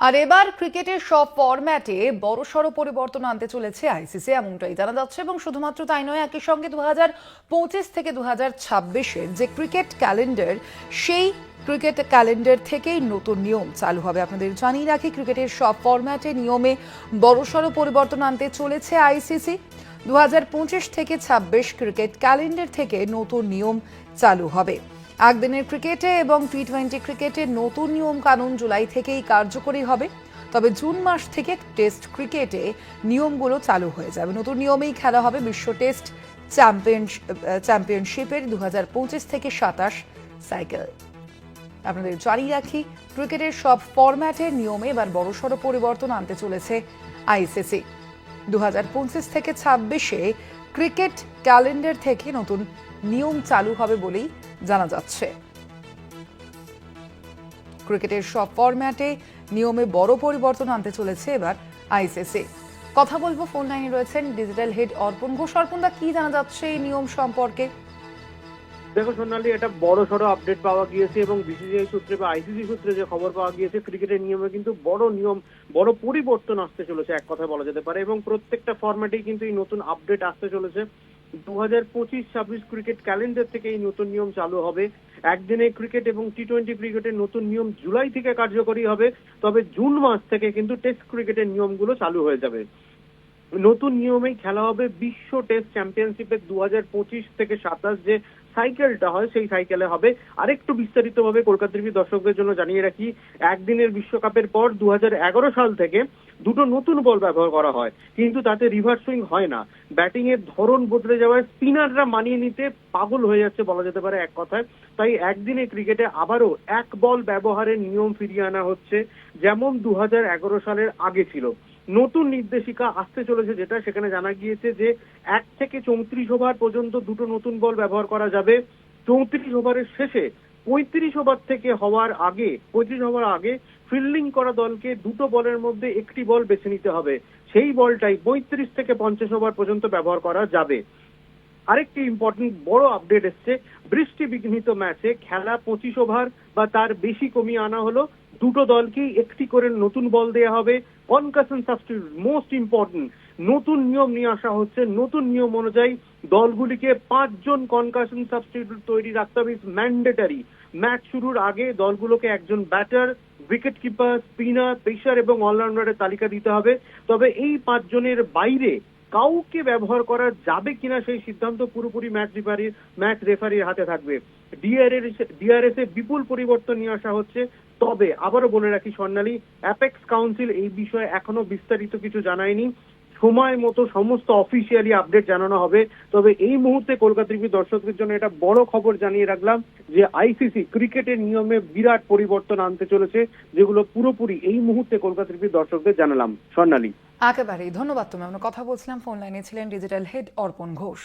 আর এবার ক্রিকেটের সব ফরম্যাটে বড়সড় পরিবর্তন আনতে চলেছে আইসিসি, এমনটাই জানা যাচ্ছে এবং শুধুমাত্র তাই নয়, একই সঙ্গে দু থেকে দু হাজার যে ক্রিকেট ক্যালেন্ডার, সেই ক্রিকেট ক্যালেন্ডার থেকেই নতুন নিয়ম চালু হবে। আপনাদের জানিয়ে রাখি, ক্রিকেটের সব ফরম্যাটে নিয়মে বড়সড় পরিবর্তন আনতে চলেছে আইসিসি। দু হাজার পঁচিশ থেকে ছাব্বিশ ক্রিকেট ক্যালেন্ডার থেকে নতুন নিয়ম চালু হবে। একদিনের ক্রিকেটে এবং টি টোয়েন্টি ক্রিকেটে নতুন নিয়ম কানুন জুলাই থেকেই কার্যকরী হবে। তবে জুন মাস থেকে টেস্ট ক্রিকেটে নিয়মগুলো চালু হয়ে যাবে। নতুন নিয়মেই খেলা হবে বিশ্ব টেস্ট চ্যাম্পিয়ন, চ্যাম্পিয়নশিপের দু হাজার পঁচিশ থেকে সাতাশ সাইকেল। আপনাদের জানিয়ে রাখি, ক্রিকেটের সব ফরম্যাটের নিয়মে এবার বড়সড় পরিবর্তন আনতে চলেছে আইসিসি। দু হাজার পঁচিশ থেকে ছাব্বিশে ক্রিকেট ক্যালেন্ডার থেকে নতুন নিয়ম চালু হবে বলেই জানা যাচ্ছে। ক্রিকেটের সব ফরম্যাটে নিয়মে বড় পরিবর্তন আনতে চলেছে এবার আইসিসি। কথা বলব ফোন লাইনে রয়েছেন ডিজিটাল হেড অর্পণ ঘোষ। অর্পণদা কি জানা যাচ্ছে এই নিয়ম সম্পর্কে? দেখো সোনালি, এটা বড় সড়ো আপডেট পাওয়া গিয়েছে এবং বিসিসিআই সূত্রে বা আইসিসি সূত্রে যে খবর পাওয়া গিয়েছে, ক্রিকেটের নিয়মে কিন্তু বড় নিয়ম, বড় পরিবর্তন আসতে চলেছে, এক কথায় বলা যেতে পারে এবং প্রত্যেকটা ফরম্যাটেই কিন্তু এই নতুন আপডেট আসতে চলেছে। দু হাজার পঁচিশ ছাব্বিশ ক্রিকেট ক্যালেন্ডার থেকে এই নতুন নিয়ম চালু হবে। একদিনে ক্রিকেট এবং টি টোয়েন্টি ক্রিকেটের নতুন নিয়ম জুলাই থেকে কার্যকরী হবে, তবে জুন মাস থেকে কিন্তু টেস্ট ক্রিকেটের নিয়মগুলো চালু হয়ে যাবে। নতুন নিয়মেই খেলা হবে বিশ্ব টেস্ট চ্যাম্পিয়নশিপের দু হাজার পঁচিশ থেকে সাতাশ যে সাইকেলটা হয়, সেই সাইকেলে হবে। আরেকটু বিস্তারিত ভাবে কলকাতা টিভি দর্শকদের জন্য জানিয়ে রাখি, একদিনের বিশ্বকাপের পর দু হাজার এগারো সাল থেকে দুটো নতুন বল ব্যবহার করা হয়, কিন্তু তাতে রিভার্স সুইং হয় না। ব্যাটিং এর ধরন বদলে যাওয়ায় স্পিনাররা মানিয়ে নিতে পাগল হয়ে যাচ্ছে বলা যেতে পারে এক কথায়। তাই একদিনে ক্রিকেটে আবারও এক বল ব্যবহারের নিয়ম ফিরিয়ে আনা হচ্ছে, যেমন দু হাজার এগারো সালের আগে ছিল। নতুন নির্দেশিকা আসতে চলেছে যেটা, সেখানে জানা গিয়েছে যে এক থেকে চৌত্রিশ ওভার পর্যন্ত দুটো নতুন বল ব্যবহার করা যাবে। চৌত্রিশ ওভারের শেষে পঁয়ত্রিশ ওভার থেকে হওয়ার আগে, পঁয়ত্রিশ ওভার আগে ফিল্ডিং করা দলকে দুটো বলের মধ্যে একটি বল বেছে নিতে হবে। সেই বলটাই পঁয়ত্রিশ থেকে পঞ্চাশ ওভার পর্যন্ত ব্যবহার করা যাবে। আরেকটি ইম্পর্টেন্ট বড় আপডেট এসছে। বৃষ্টি বিঘ্নিত ম্যাচে খেলা পঁচিশ ওভার বা তার বেশি কমিয়ে আনা হলো। দুটো দলকেই একটি করে নতুন বল দেওয়া হবে। কনকাশন সাবস্টিটিউট মোস্ট ইম্পর্টেন্ট নতুন নিয়ম নিয়ে আসা হচ্ছে। নতুন নিয়ম অনুযায়ী দলগুলিকে পাঁচজন কনকাশন সাবস্টিটিউট তৈরি রাখতে হবে। ম্যান্ডেটারি ম্যাচ শুরুর আগে দলগুলোকে একজন batter wicket keeper spinner pacer এবং অলরাউন্ডারের তালিকা দিতে হবে। তবে এই পাঁচজনের বাইরে কাউকে ব্যবহার করা যাবে কিনা সেই সিদ্ধান্ত পুরোপুরি ম্যাচ রেফারির ম্যাচ রেফারির হাতে থাকবে। ডিআরএস এ বিপুল পরিবর্তন নিয়ে আসা হচ্ছে। তবে আবারও বলে রাখি, স্বর্ণালী অ্যাপেক্স কাউন্সিল এই বিষয়ে এখনও বিস্তারিত কিছু জানায়নি। সময় মতো সমস্ত অফিসিয়ালি আপডেট জানানো হবে। তবে এই মুহূর্তে কলকাতা টিভি দর্শকদের জন্য এটা বড় খবর জানিয়ে রাখলাম যে আইসিসি ক্রিকেটের নিয়মে বিরাট পরিবর্তন আনতে চলেছে, যেগুলো পুরোপুরি এই মুহূর্তে কলকাতা টিভির দর্শকদের জানালাম। স্বর্ণালী। একেবারেই, ধন্যবাদ তুমি আমরা কথা বলছিলাম ফোন লাইনে ছিলেন ডিজিটাল হেড অর্পণ ঘোষ।